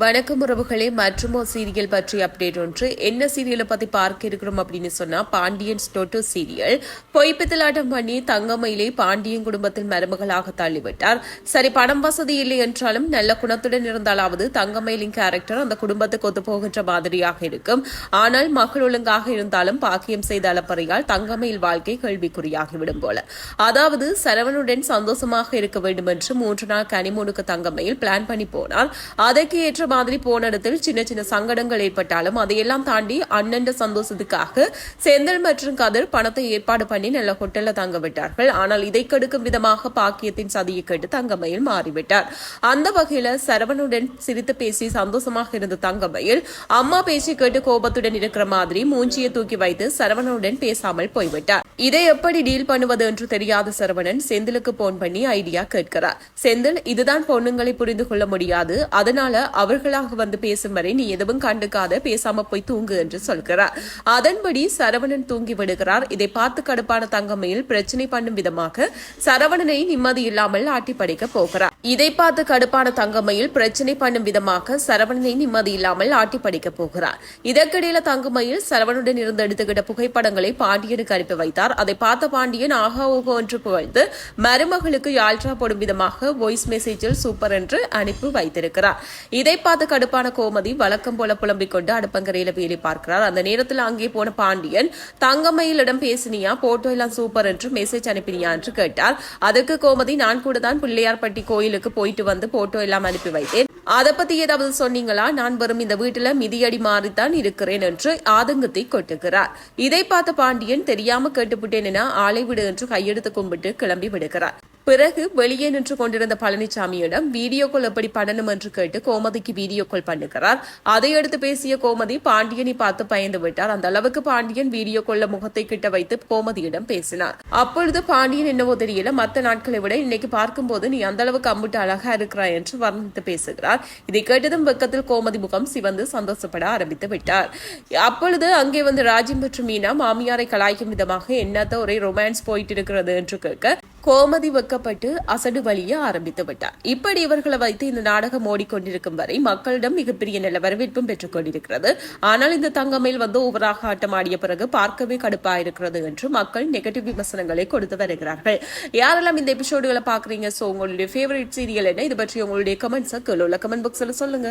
வணக்கம் உறவுகளே மற்றும் ஒரு சீரியல் பற்றி அப்டேட் ஒன்று. என்ன சீரியலை பத்தி பார்க்க இருக்கிறோம் அப்படின்னு சொன்னா பாண்டியன் ஸ்டோட்டோ சீரியல். பொய்ப்பித்தலாட்டம் பண்ணி தங்கமயிலை பாண்டியன் குடும்பத்தில் மருமகளாக தள்ளிவிட்டார். சரி பணம் வசதி இல்லை என்றாலும் நல்ல குணத்துடன் இருந்தாலாவது தங்கமயிலின் கேரக்டர் அந்த குடும்பத்துக்கு ஒத்து போகின்ற மாதிரியாக இருக்கும். ஆனால் மகள் ஒழுங்காக இருந்தாலும் பாக்கியம் செய்த அளப்பறையால் தங்கமயில் வாழ்க்கை கேள்விக்குறியாகிவிடும் போல. அதாவது சரவணுடன் சந்தோஷமாக இருக்க வேண்டும் என்று மூன்று நாள் கனிமூனுக்கு தங்கமயில் பிளான் பண்ணி போனார். அதற்கு ஏற்ற மாதிரி போன இடத்தில் சின்ன சின்ன சங்கடங்கள் ஏற்பட்டாலும் அதையெல்லாம் தாண்டி அண்ணன் சந்தோஷத்துக்காக செந்தில் மற்றும் கதிர் பணத்தை ஏற்பாடு பண்ணி நல்ல ஹோட்டல்ல தங்க விட்டார்கள். ஆனால் இதை கெடுக்கும் விதமாக பாக்கியத்தின் சதியை கேட்டு தங்கமயில் மாறிவிட்டார். அந்த வகையில சரவணுடன் சிரித்து பேசி சந்தோஷமாக இருந்த தங்கமயில் அம்மா பேச்சு கேட்டு கோபத்துடன் இருக்கிற மாதிரி மூஞ்சியை தூக்கி வைத்து சரவணனுடன் பேசாமல் போய்விட்டார். இதை எப்படி டீல் பண்ணுவது என்று தெரியாத சரவணன் செந்திலுக்கு போன் பண்ணி ஐடியா கேட்கிறார். செந்தில் இதுதான் பொண்ணுங்களை புரிந்து கொள்ள முடியாது. அதனால அவர்களாக வந்து பேசும் வரை நீ எதுவும் கண்டுக்காத. பேசாம போய் தூங்கு என்று சொல்கிறார். அதன்படி சரவணன் தூங்கி விடுகிறார். இதை பார்த்து கடுப்பான தங்கமையில் பிரச்சனை பண்ணும் விதமாக சரவணனை நிம்மதி இல்லாமல் ஆட்டி படைக்க போகிறார். இதை பார்த்து கடுப்பான தங்கமையில் பிரச்சனை பண்ணும் விதமாக சரவணனை நிம்மதி இல்லாமல் ஆட்டி படைக்க போகிறார். இதற்கிடையில தங்கமையில் சரவணுடன் இருந்து எடுத்துக்கிட்ட புகைப்படங்களை பாண்டியனுக்கு அனுப்பி வைத்தார். அதை பார்த்த பாண்டியன் ஆகா ஓகோ என்று புகழ்ந்து மருமகளுக்கு யாழ்ரா போடும் விதமாக வாய்ஸ் மெசேஜில் சூப்பர் என்று அனுப்பி வைத்திருக்கிறார். இதை பார்த்து கடுப்பான கோமதி வழக்கம் போல புலம்பிக் கொண்டு அடுப்பங்கரையில வேலை பார்க்கிறார். அந்த நேரத்தில் அங்கே போன பாண்டியன் தங்கம்மையிலிடம் பேசினியா? போட்டோ எல்லாம் சூப்பர் என்று மெசேஜ் அனுப்பினியா? என்று கேட்டார். அதுக்கு கோமதி நான் கூட தான் பிள்ளையார்பட்டி கோயிலுக்கு போயிட்டு வந்து போட்டோ எல்லாம் அனுப்பி வைத்தேன். அதை பற்றி ஏதாவது சொன்னீங்களா? நான் வரும் இந்த வீட்டில் மிதியடி மாறித்தான் இருக்கிறேன் என்று ஆதங்கத்தை கொட்டுகிறார். இதை பார்த்த பாண்டியன் தெரியாம கேட்டுவிட்டேன் என ஆளை விடு என்று கையெடுத்து கும்பிட்டு கிளம்பி விடுகிறார். பிறகு வெளியே நின்று கொண்டிருந்த பழனிசாமியிடம் வீடியோ கால் எப்படி பண்ணணும்? என்று கேட்டு கோமதிக்கு வீடியோ கால் பண்ணுகிறார். அதை எடுத்து பேசிய கோமதி பாண்டியனை பார்த்து பயந்து விட்டார். அந்த அளவுக்கு பாண்டியன் வீடியோ கால்ல முகத்தை கிட்ட வைத்து கோமதியிடம் பேசினார். அப்பொழுது பாண்டியன் என்னவோ தெரியல மற்ற நாட்களை விட இன்னைக்கு பார்க்கும்போது நீ அந்த அளவுக்கு அம்பிட்டு அழகா இருக்கிறாய் என்று வர்ணித்து பேசுகிறார். இதை கேட்டதும் வெக்கத்தில் கோமதி முகம் சிவந்து சந்தோஷப்பட ஆரம்பித்து விட்டார். அப்பொழுது அங்கே வந்து ராஜி மற்றும் மீனா மாமியாரை கலாய்க்கும் விதமாக என்னத்த ஒரே ரொமான்ஸ் போயிட்டு இருக்கிறது? என்று கேட்க கோமதி வெக்கப்பட்டு அசடு வழிய ஆரம்பித்து விட்டார். இப்படி இவர்களை வைத்து இந்த நாடகம் ஓடிக்கொண்டிருக்கும் வரை மக்களிடம் மிகப்பெரிய நல்ல வரவேற்பும் பெற்றுக் கொண்டிருக்கிறது. ஆனால் இந்த தங்கமேல் வந்து ஓவராக ஆட்டமாடிய பிறகு பார்க்கவே கடுப்பாயிருக்கிறது என்று மக்கள் நெகட்டிவ் விமர்சனங்களை கொடுத்து வருகிறார்கள். யாரெல்லாம் இந்த எபிசோடுகளை பாக்குறீங்க சோ உங்களுடைய ஃபேவரட் சீரியல் என்ன? இது பற்றி உங்களுடைய கமெண்ட்ஸை கீழே உள்ள கமெண்ட் பாக்ஸ்ல சொல்லுங்க.